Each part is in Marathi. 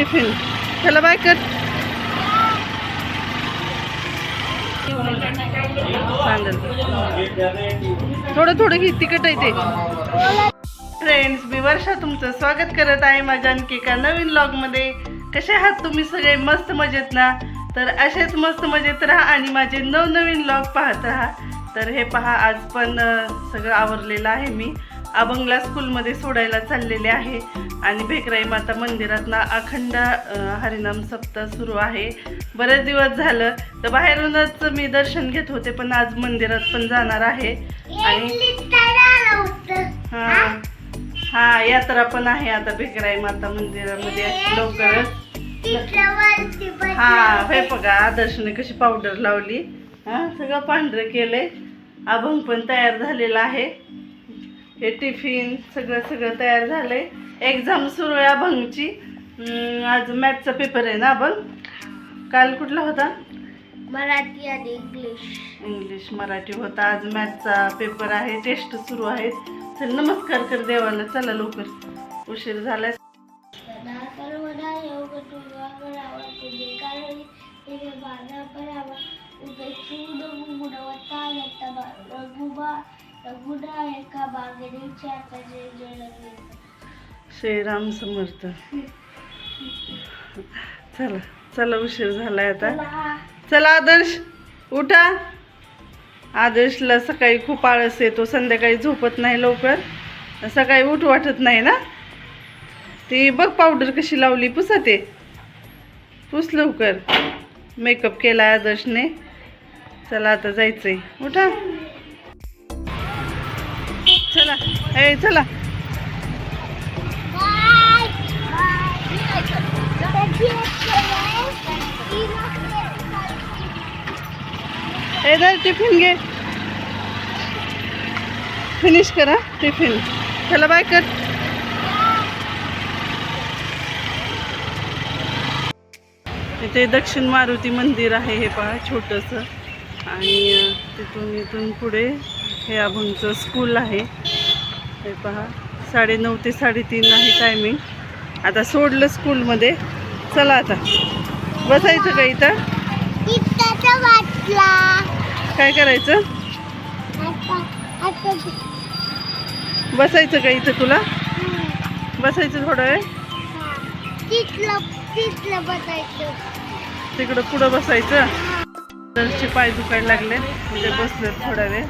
टिफिन. चला बाय कर थोडं थोडं घे तिकट आहे ते. फ्रेंड्स मी वर्षा तुमचं स्वागत करत आहे माझ्या आणखी एका नवीन ब्लॉगमध्ये कसे आहात तुम्ही सगळे? मस्त मजेत ना? तर असेच मस्त मजेत राहा आणि माझे नवनवीन ब्लॉग पाहत राहा. तर हे पहा आज पण सगळं आवरलेलं आहे मी. अभंगला स्कूलमध्ये सोडायला चाललेले आहे. आणि भेकराई माता मंदिरात ना अखंड हरिनाम सप्ताह सुरू आहे. बरेच दिवस झालं तर बाहेरूनच मी दर्शन घेत होते पण आज मंदिरात पण जाणार आहे. आणि हा. हा यात्रा पण आहे आता भेकराई माता मंदिरामध्ये लवकरच. हा हे बघा आदर्शने कशी पावडर लावली. हा सगळं पांढरं केलंय. अभंग पण तयार झालेला आहे. हे टिफिन सगळं सगळं तयार झालंय. एक्झाम सुरू आहे अभंगची. आज मॅथचा पेपर आहे ना अभंग काल कुठला होता? मराठी आणि इंग्लिश. इंग्लिश मराठी होता. आज मॅथचा पेपर आहे टेस्ट सुरू आहेत. चल नमस्कार कर देवाला. चला लवकर. उशीर झालाय. सदा एका बागेच्या श्रीराम समर्थ. चला चला उशीर झालाय आता. चला. चला आदर्श उठा. आदर्शला सकाळी खूप आळस येतो संध्याकाळी झोपत नाही लवकर. सकाळी उठ वाटत नाही ना? ती बघ पावडर कशी लावली पुसा ते. पुस लवकर. मेकअप केला आदर्शने. चला आता जायचंय. उठा. ए चला. इधर ए टिफिन घे. फिनिश करा टिफिन चला बाय कर इथे दक्षिण मारुती मंदिर आहे हे पहा छोटंसं. आणि तिथून इथून पुढे हे अभंगचं स्कूल आहे. हे पहा. साडेनऊ ते साडेतीन आहे टायमिंग आता सोडलं स्कूलमध्ये चला आता. बसायचं का इथं? काय करायचं? बसायचं का इथं तुला? बसायचं थोडं वेळ. तिकडं पुढं बसायचं. दरचे पाय दुखायला लागले तिथे बसले थोडा वेळ.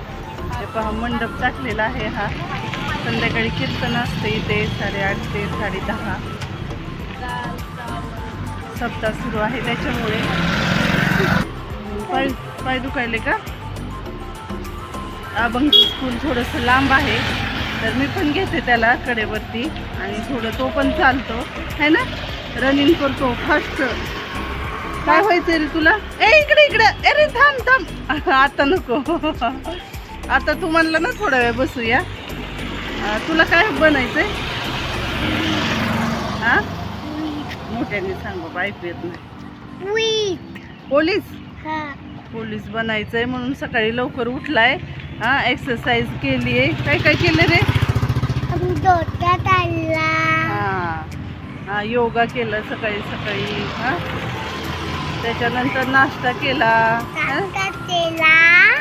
हे पहा मंडप टाकलेला आहे हा. संध्याकाळी कीर्तन असते इथे साडेआठ ते साडे दहा सप्ताह सुरू आहे त्याच्यामुळे. पाय पाय दुखायले का? अभंग स्कूल थोडंसं लांब आहे. तर मी पण घेते त्याला कडेवरती. आणि थोडं तो पण चालतो. है ना? रनिंग करतो फास्ट काय व्हायचं रे तुला? ए इकडे इकडे. अरे थांब थांब. आता नको. आता तू म्हणलं ना थोडा वेळ बसूया. तुला काय बनायचंय? हा? मोठ्याने सांग बाबा ऐकू येत नाही. पोलीस? हा. पोलीस बनायचंय म्हणून सकाळी लवकर उठलाय. हा एक्सरसाइज केली आहे. काय काय केलं रे? डोक्यात हा. हा योगा केलं सकाळी सकाळी. हा? त्याच्यानंतर नाश्ता केला.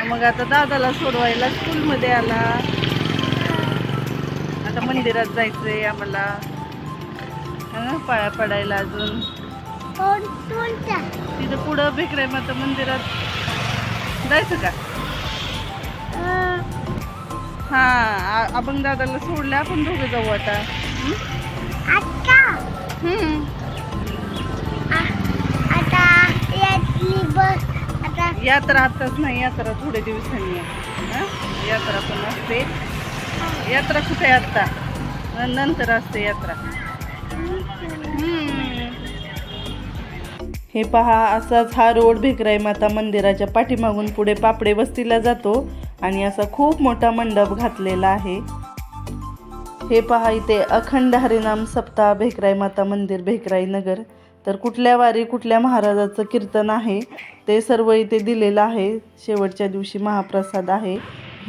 मग आता दादाला सोडवायला स्कूलमध्ये आला. आता मंदिरात जायचंय आम्हाला. हा, पाया पडायला अजून. तिथं पुढं भेकराय माता मंदिरात. जायचं का? हा आपण दादाला सोडलं आपण दोघं जाऊ आता? आता. आता आता यात्रा आताच नाही यात्रा थोडे दिवसांनी आहे? यात्रा पण असते. यात्रा कुठे आहे आत्ता? नंतर असते यात्रा. हे पहा असाच हा रोड भेकराई माता मंदिराच्या पाठीमागून पुढे पापडे वस्तीला जातो आणि असा खूप मोठा मंडप घातलेला आहे. हे पहा इथे अखंड हरिनाम सप्ताह भेकराई माता मंदिर भेकराई नगर. तर कुठल्या वारी कुठल्या महाराजाचं कीर्तन आहे ते सर्व इथे दिलेलं आहे. शेवटच्या दिवशी महाप्रसाद आहे.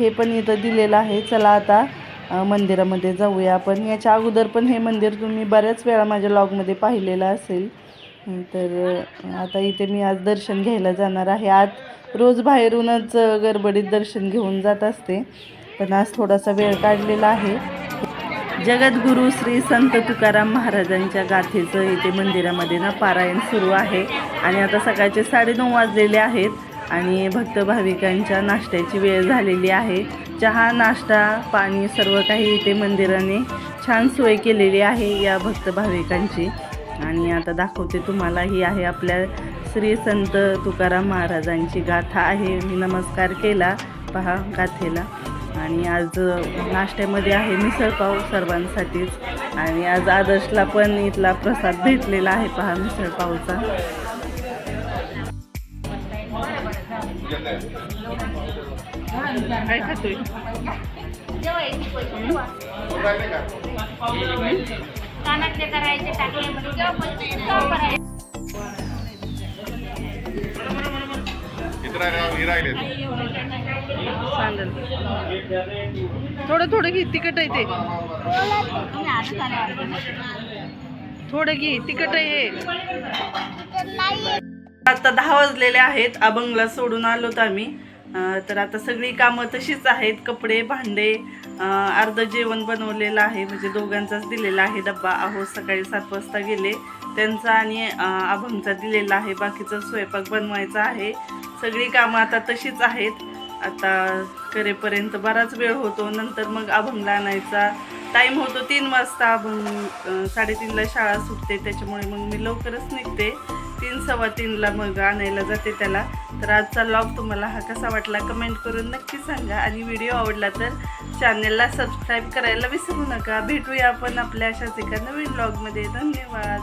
हे पण इथं दिलेलं आहे. चला आता मंदिरामध्ये जाऊया आपण. याच्या अगोदर पण हे मंदिर तुम्ही बऱ्याच वेळा माझ्या लॉगमध्ये पाहिलेलं असेल. तर आता इथे मी आज दर्शन घ्यायला जाणार आहे. आज रोज बाहेरूनच गडबडीत दर्शन घेऊन जात असते. पण आज थोडासा वेळ काढलेला आहे. जगद्गुरू श्री संत तुकाराम महाराजांच्या गाथेचं इथे मंदिरामध्ये ना पारायण सुरू आहे. आणि आता सकाळचे साडेनऊ वाजलेले आहेत. आणि भक्त भाविकांच्या नाश्त्याची वेळ झालेली आहे. चहा नाश्ता पाणी सर्व काही इथे मंदिराने छान सोय केलेली आहे या भक्त भाविकांची. आणि आता दाखवते तुम्हाला ही आहे आपल्या श्री संत तुकाराम महाराजांची गाथा आहे. मी नमस्कार केला पहा गाथेला. आणि आज नाश्त्यामध्ये आहे मिसळपाव सर्वांसाठीच. आणि आज आदर्शला पण इथला प्रसाद भेटलेला आहे पहा मिसळपावचा काय खातोय? कानातले करायचे टाकले थोडं थोडं घे तिखट आहे ते. थोडं घे तिखट आहे हे. आता दहा वाजलेले आहेत अभंगला सोडून आलोत आम्ही. अं, तर आता सगळी कामं तशीच आहेत. कपडे भांडे अर्धं अर्ध जेवण बनवलेलं आहे. म्हणजे दोघांचाच दिलेला आहे डब्बा. अहो सकाळी सात वाजता गेले. त्यांचा आणि अभंगचा दिलेला आहे. बाकीचा स्वयंपाक बनवायचा आहे. सगळी कामं आता तशीच आहेत. आता करेपर्यंत बराच वेळ होतो. नंतर मग अभंगला आणायचा. टाईम होतो तीन वाजता. अभंग साडेतीनला शाळा सुटते. त्याच्यामुळे मग मी लवकरच निघते. तीन सव्वा तीनला मग आणायला जाते त्याला. तर आजचा लॉग तुम्हाला हा कसा वाटला कमेंट करून नक्की सांगा. आणि व्हिडिओ आवडला तर चॅनलला सबस्क्राईब करायला विसरू नका. भेटूया आपण आपल्या अशाच एका नवीन ब्लॉगमध्ये धन्यवाद.